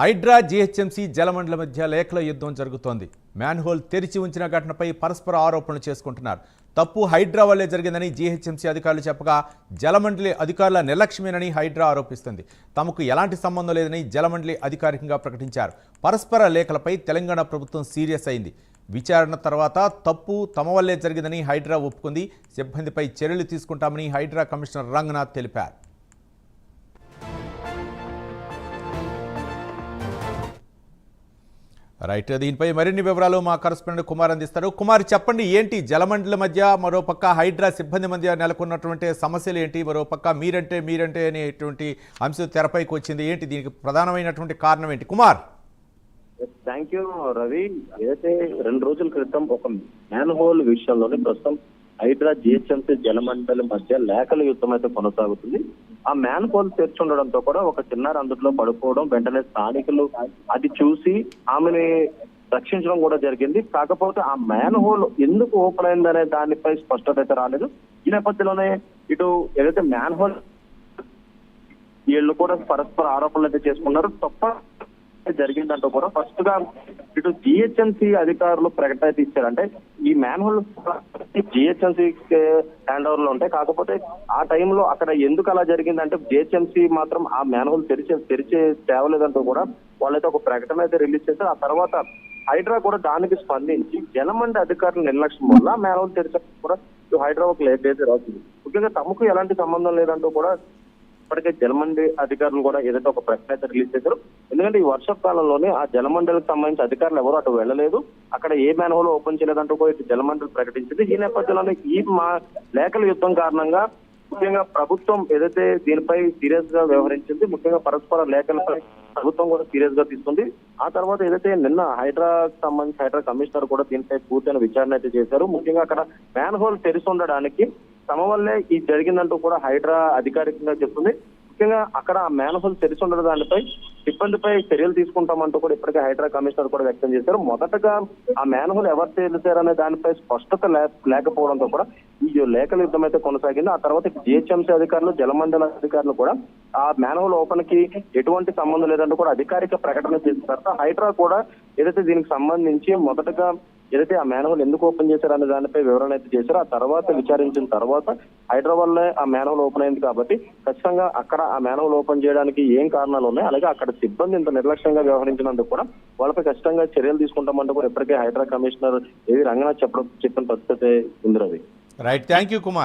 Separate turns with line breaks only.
Hydraa GHMC జలమండల మధ్య లేఖల యుద్ధం జరుగుతోంది. మ్యాన్హోల్ తెరిచి ఉంచిన ఘటనపై పరస్పర ఆరోపణలు చేసుకుంటున్నారు. తప్పు హైడ్రా వల్లే జరిగిందని జీహెచ్ఎంసీ అధికారులు చెప్పగా జలమండలి అధికారుల నిర్లక్ష్యమేనని హైడ్రా ఆరోపిస్తుంది. తమకు ఎలాంటి సంబంధం లేదని జలమండలి అధికారికంగా ప్రకటించారు. పరస్పర లేఖలపై తెలంగాణ ప్రభుత్వం సీరియస్ అయింది. విచారణ తర్వాత తప్పు తమ వల్లే జరిగిందని హైడ్రా ఒప్పుకుంది. సిబ్బందిపై చర్యలు తీసుకుంటామని హైడ్రా కమిషనర్ రంగనాథ్ తెలిపారు. రైట్ దీనిపై మరిన్ని వివరాలు మా కరస్పాండెంట్ కుమార్ అందిస్తారు కుమార్ చెప్పండి ఏంటి జలమండలి మధ్య మరో పక్క హైడ్రా సిబ్బంది మధ్య నెలకొన్నటువంటి సమస్యలు ఏంటి? మరో పక్క మీరంటే మీరంటే అనేటువంటి అంశం తెరపైకి వచ్చింది. ఏంటి దీనికి ప్రధానమైనటువంటి కారణం ఏంటి? కుమార్.
Thank you Ravi. ఏదైతే రెండు రోజుల క్రితం ఒక మ్యాన్ హోల్ విషయంలోనే ప్రస్తుతం హైడ్రా జిహెచ్ఎంసీ జలమండలి మధ్య లేఖల యుద్ధం అయితే కొనసాగుతుంది. ఆ మ్యాన్ హోల్ తెరిచి ఉండడంతో కూడా ఒక చిన్నారి అందులో పడిపోవడం వెంటనే స్థానికులు అది చూసి ఆమెని రక్షించడం కూడా జరిగింది. కాకపోతే ఆ మ్యాన్ హోల్ ఎందుకు ఓపెన్ అయిందనే దానిపై స్పష్టత అయితే రాలేదు. ఈ నేపథ్యంలోనే ఇటు ఏదైతే మ్యాన్ హోల్ వీళ్ళు కూడా పరస్పర ఆరోపణలు అయితే చేసుకున్నారు. తప్ప జరిగిందంటూ కూడా ఫస్ట్గా ఇటు జిహెచ్ఎంసీ అధికారులు ప్రకటన అయితే ఇచ్చారంటే ఈ మ్యాన్ హోల్ జిహెచ్ఎంసీ హ్యాండ్ ఓవర్లో ఉంటాయి. కాకపోతే ఆ టైంలో అక్కడ ఎందుకు అలా జరిగిందంటే జిహెచ్ఎంసీ మాత్రం ఆ మ్యాన్ హోల్ తెరిచే తెరిచే తేవలేదంటూ కూడా వాళ్ళైతే ఒక ప్రకటన అయితే రిలీజ్ చేశారు. ఆ తర్వాత హైడ్రా కూడా దానికి స్పందించి జలమండి అధికారుల నిర్లక్ష్యం వల్ల మ్యాన్ హోల్ తెరిచే కూడా హైడ్రా ఒక లేట్ అయితే రాసింది. ముఖ్యంగా తమకు ఎలాంటి సంబంధం లేదంటూ కూడా ఇప్పటికే జలమండి అధికారులు కూడా ఏదైతే ఒక ప్రకటన అయితే రిలీజ్ చేశారు ఎందుకంటే ఈ వర్షాకాలంలోనే ఆ జలమండలికి సంబంధించి అధికారులు ఎవరు అటు వెళ్ళలేదు. అక్కడ ఏ మ్యాన్ హోల్ ఓపెన్ చేయలేదంటూ కూడా ఇటు జలమండలి ప్రకటించింది. ఈ నేపథ్యంలోనే ఈ మా లేఖల యుద్ధం కారణంగా ముఖ్యంగా ప్రభుత్వం ఏదైతే దీనిపై సీరియస్గా వ్యవహరించింది ముఖ్యంగా పరస్పర లేఖలపై ప్రభుత్వం కూడా సీరియస్గా తీసుకుంది. ఆ తర్వాత ఏదైతే నిన్న హైడ్రా సంబంధించి హైడ్రా కమిషనర్ కూడా దీనిపై పూర్తయిన విచారణ అయితే చేశారు. ముఖ్యంగా అక్కడ మ్యాన్ హోల్ తెరిచి ఉండడానికి శ్రమ వల్లే ఇది జరిగిందంటూ కూడా హైడ్రా అధికారికంగా చెప్తుంది. ముఖ్యంగా అక్కడ ఆ మ్యాన్హోల్ తెరిచి ఉండడం దానిపై సిబ్బందిపై చర్యలు తీసుకుంటామంటూ కూడా ఇప్పటికే హైడ్రా కమిషనర్ కూడా వ్యక్తం చేశారు. మొదటగా ఆ మ్యాన్హోల్ ఎవరు తెలిసారనే దానిపై స్పష్టత లేకపోవడంతో కూడా ఈ లేఖల యుద్ధం అయితే కొనసాగింది. ఆ తర్వాత జిహెచ్ఎంసీ అధికారులు జలమండల అధికారులు కూడా ఆ మ్యాన్హోల్ ఓపెన్కి ఎటువంటి సంబంధం లేదంటూ కూడా అధికారిక ప్రకటన చేసిన తర్వాత హైడ్రా కూడా ఏదైతే దీనికి సంబంధించి మొదటగా ఏదైతే ఆ మేనహోల్ ఎందుకు ఓపెన్ చేశారు అనే దానిపై వివరణ అయితే చేశారు ఆ తర్వాత విచారించిన తర్వాత హైదరాబాద్లో ఆ మేనహోల్ ఓపెన్ అయింది కాబట్టి ఖచ్చితంగా అక్కడ ఆ మేనహోల్ ఓపెన్ చేయడానికి ఏం కారణాలు ఉన్నాయి? అలాగే అక్కడ సిబ్బంది ఇంత నిర్లక్ష్యంగా వ్యవహరించినందుకు కూడా వాళ్ళపై ఖచ్చితంగా చర్యలు తీసుకుంటామంటూ కూడా ఇప్పటికే హైదరాబాద్ కమిషనర్ ఏవి రంగనాథ్ చెప్పడం చెప్పిన పరిస్థితి ఉంది Ravi.
Right thank you Kumar